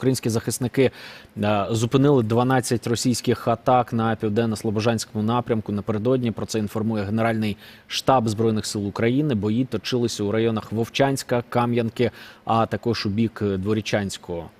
українські захисники е, зупинили 12 російських атак на південно-слобожанському напрямку. Напередодні про це інформує Генеральний штаб збройних сил України. Бої точилися у районах Вовчанська, Кам'янки, а також у бік Дворічанського.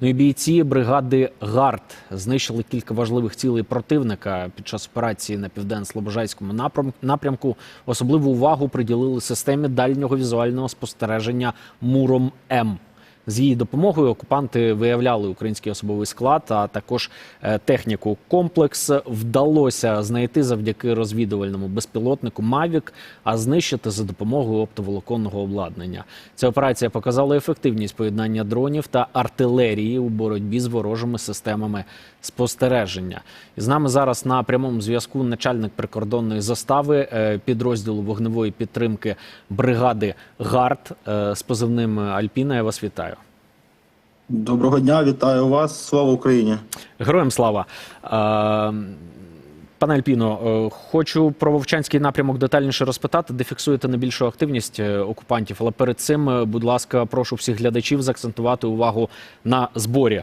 Ну і бійці бригади ГАРД знищили кілька важливих цілей противника під час операції на південно-слобожанському напрям- напрямку. Особливу увагу приділили системі дальнього візуального спостереження Муром М. З її допомогою окупанти виявляли український особовий склад, а також е, техніку. Комплекс вдалося знайти завдяки розвідувальному безпілотнику Мавік, а знищити за допомогою оптоволоконного обладнання. Ця операція показала ефективність поєднання дронів та артилерії у боротьбі з ворожими системами спостереження. І з нами зараз на прямому зв'язку начальник прикордонної застави е, підрозділу вогневої підтримки бригади ГАРД е, з позивним Альпіна. Я вас вітаю. Доброго дня, вітаю вас. Слава Україні. Героям слава. Пане Альпіно, е, хочу про Вовчанський напрямок детальніше розпитати, де фіксуєте найбільшу активність е, окупантів. Але перед цим, е, будь ласка, прошу всіх глядачів заакцентувати увагу на зборі.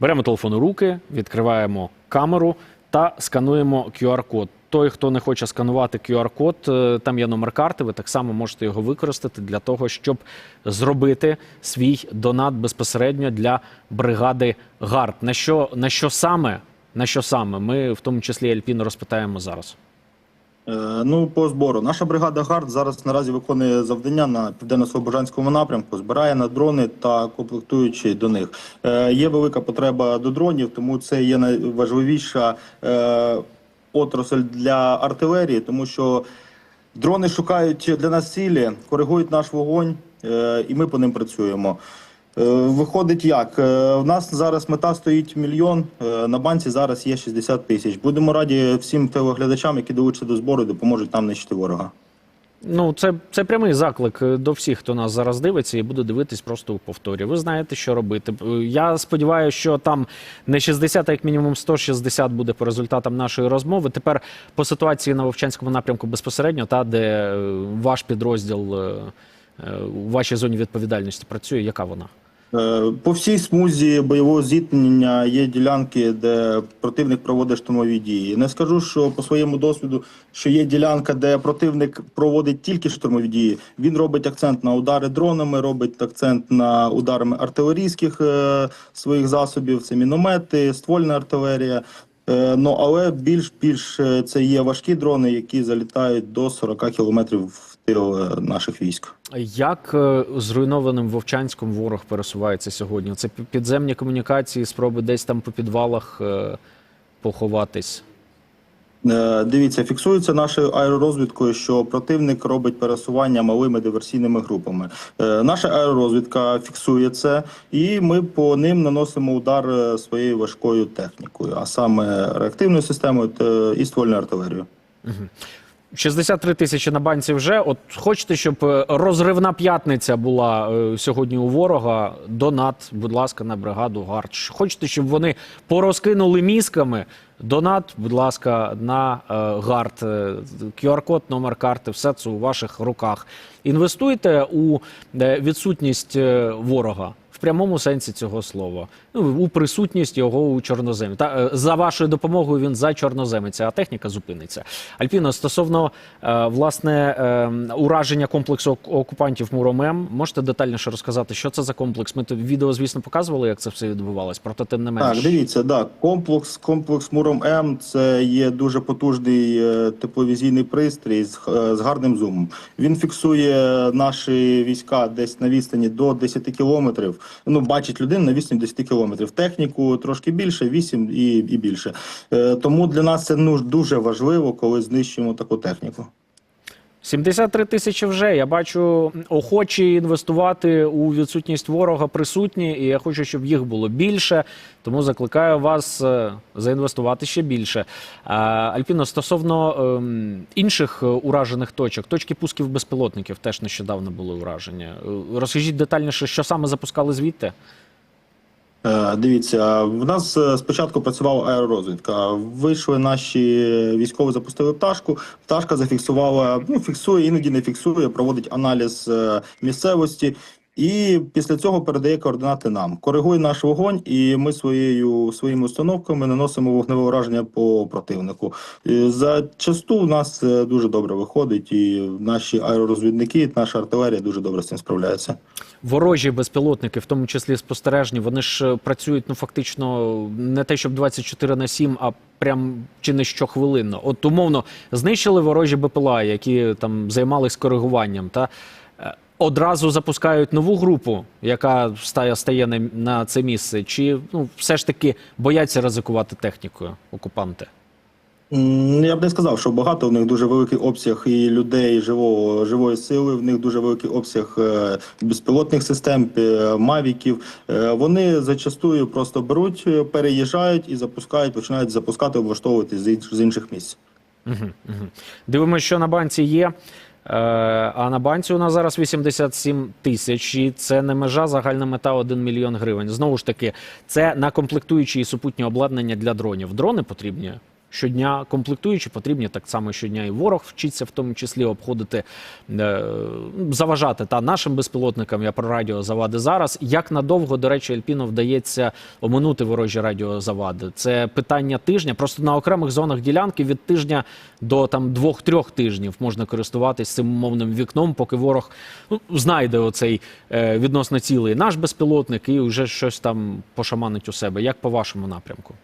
Беремо телефон у руки, відкриваємо камеру та скануємо QR-код. Той, хто не хоче сканувати QR-код, е, там є номер карти. Ви так само можете його використати для того, щоб зробити свій донат безпосередньо для бригади ГАРД. На що, на що саме? На що саме? Ми в тому числі Альпіно розпитаємо зараз. Е, ну, по збору. Наша бригада ГАРД зараз наразі виконує завдання на південно-слобожанському напрямку, збирає на дрони та комплектуючі до них. Е, є велика потреба до дронів, тому це є найважливіша е, отрасль для артилерії, тому що дрони шукають для нас цілі, коригують наш вогонь, е, і ми по ним працюємо. Е, Виходить як? Е, У нас зараз мета стоїть мільйон, е, на банці зараз є 60 тисяч. Будемо раді всім телеглядачам, які долучаться до збору допоможуть нам нищити ворога. Ну, це, це прямий заклик е, до всіх, хто нас зараз дивиться і буде дивитись просто у повторі. Ви знаєте, що робити. Е, Я сподіваюся, що там не 60, а як мінімум 160 буде по результатам нашої розмови. Тепер по ситуації на Вовчанському напрямку безпосередньо, та де е, ваш підрозділ у вашій зоні відповідальності працює, яка вона? Е, По всій смузі бойового зіткнення є ділянки, де противник проводить штурмові дії. Не скажу, що по своєму досвіду, що є ділянка, де противник проводить тільки штурмові дії. Він робить акцент на удари дронами, робить акцент на ударами артилерійських е, своїх засобів. Це міномети, ствольна артилерія. Е, ну але більш більш е, це є важкі дрони, які залітають до 40 кілометрів в тил е, наших військ. Як зруйнованим Вовчанськом ворог пересувається сьогодні? Це підземні комунікації, спроби десь там по підвалах поховатись. Е, Дивіться, фіксується нашою аеророзвідкою, що противник робить пересування малими диверсійними групами. Е, Наша аеророзвідка фіксує це, і ми по ним наносимо удар е, своєю важкою технікою, а саме реактивною системою і ствольною артилерією. 63 тисячі на банці вже. От хочете, щоб е, розривна п'ятниця була е, сьогодні у ворога? Донат, будь ласка, на бригаду ГАРД. Хочете, щоб вони порозкинули мізками? Донат, будь ласка, на е, ГАРД. Е, QR-код, номер карти, все це у ваших руках. Інвестуйте у е, відсутність е, ворога. Прямому сенсі цього слова, ну у присутність його у чорноземі. Та е, за вашою допомогою він за чорноземиця, а техніка зупиниться. Альпіно, стосовно е, власне е, ураження комплексу ок- окупантів Муромем, можете детальніше розказати, що це за комплекс? Ми відео, звісно, показували, як це все відбувалось, проте тим не менш. Так, дивіться, да, комплекс, комплекс Муром М це є дуже потужний тепловізійний пристрій з, з гарним зумом. Він фіксує наші війська десь на відстані до 10 кілометрів. Ну, бачить людину на відстані 10 кілометрів. Техніку трошки більше, 8 і, і більше. Е, тому для нас це ну, дуже важливо, коли знищуємо таку техніку. 73 тисячі вже. Я бачу охочі інвестувати у відсутність ворога присутні, і я хочу, щоб їх було більше. Тому закликаю вас е, заінвестувати ще більше. Альпіно, стосовно ем, інших е, уражених точок, точки пусків безпілотників теж нещодавно були ураження. Е, Розкажіть детальніше, що саме запускали звідти? Е, Дивіться, в нас е, спочатку працювала аеророзвідка. Вийшли наші військові, запустили пташку. Пташка зафіксувала, ну фіксує, іноді не фіксує, проводить аналіз е, місцевості. І після цього передає координати нам. Коригує наш вогонь, і ми своєю своїми установками наносимо вогневе ураження по противнику. Е, Зачасту у нас е, дуже добре виходить, і наші аеророзвідники, наша артилерія дуже добре з цим справляється. Ворожі безпілотники, в тому числі спостережні, вони ж е, працюють ну фактично не те, щоб 24 на 7, а прям чи не щохвилинно. От умовно знищили ворожі БПЛА, які там займались коригуванням, та одразу запускають нову групу, яка стає стає на, на це місце, чи ну все ж таки бояться ризикувати технікою окупанти? Я б не сказав, що багато в них дуже великий обсяг і людей живого живої сили. В них дуже великий обсяг е, безпілотних систем, е, мавіків. Е, Вони зачастую просто беруть, переїжджають і запускають, починають запускати, облаштовувати з інших місць. Угу, угу. Дивимося, що на банці є. Е, а на банці у нас зараз 87 тисяч, і це не межа, загальна мета 1 мільйон гривень. Знову ж таки, це на комплектуючі і супутні обладнання для дронів. Дрони потрібні щодня, комплектуючі потрібні так само щодня. І ворог вчиться в тому числі обходити, е, заважати та нашим безпілотникам. Я про радіозавади зараз. Як надовго, до речі, Альпіно вдається оминути ворожі радіозавади? Це питання тижня. Просто на окремих зонах ділянки від тижня до там двох-трьох тижнів можна користуватись цим умовним вікном, поки ворог ну, знайде оцей е, відносно цілий наш безпілотник і вже щось там пошаманить у себе. Як по вашому напрямку?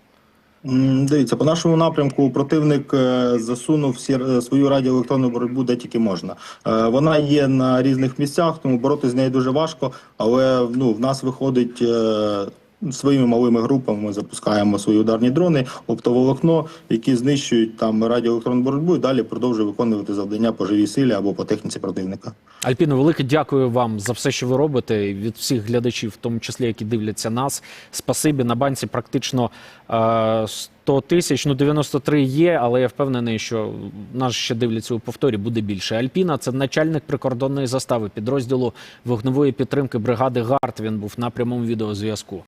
Дивіться, по нашому напрямку противник е, засунув всі е, свою радіоелектронну боротьбу де тільки можна. Е, Вона є на різних місцях, тому боротися з нею дуже важко. Але ну в нас виходить своїми малими групами. Ми запускаємо свої ударні дрони, оптоволокно, які знищують там радіоелектронну боротьбу і далі продовжують виконувати завдання по живій силі або по техніці противника. Альпіно, велике дякую вам за все, що ви робите. Від всіх глядачів, в тому числі які дивляться нас. Спасибі на банці практично е, 100 тисяч. Ну 93 є, але я впевнений, що нас ще дивляться у повторі буде більше. Альпіна це начальник прикордонної застави підрозділу вогневої підтримки бригади ГАРД. Він був на прямому відеозв'язку.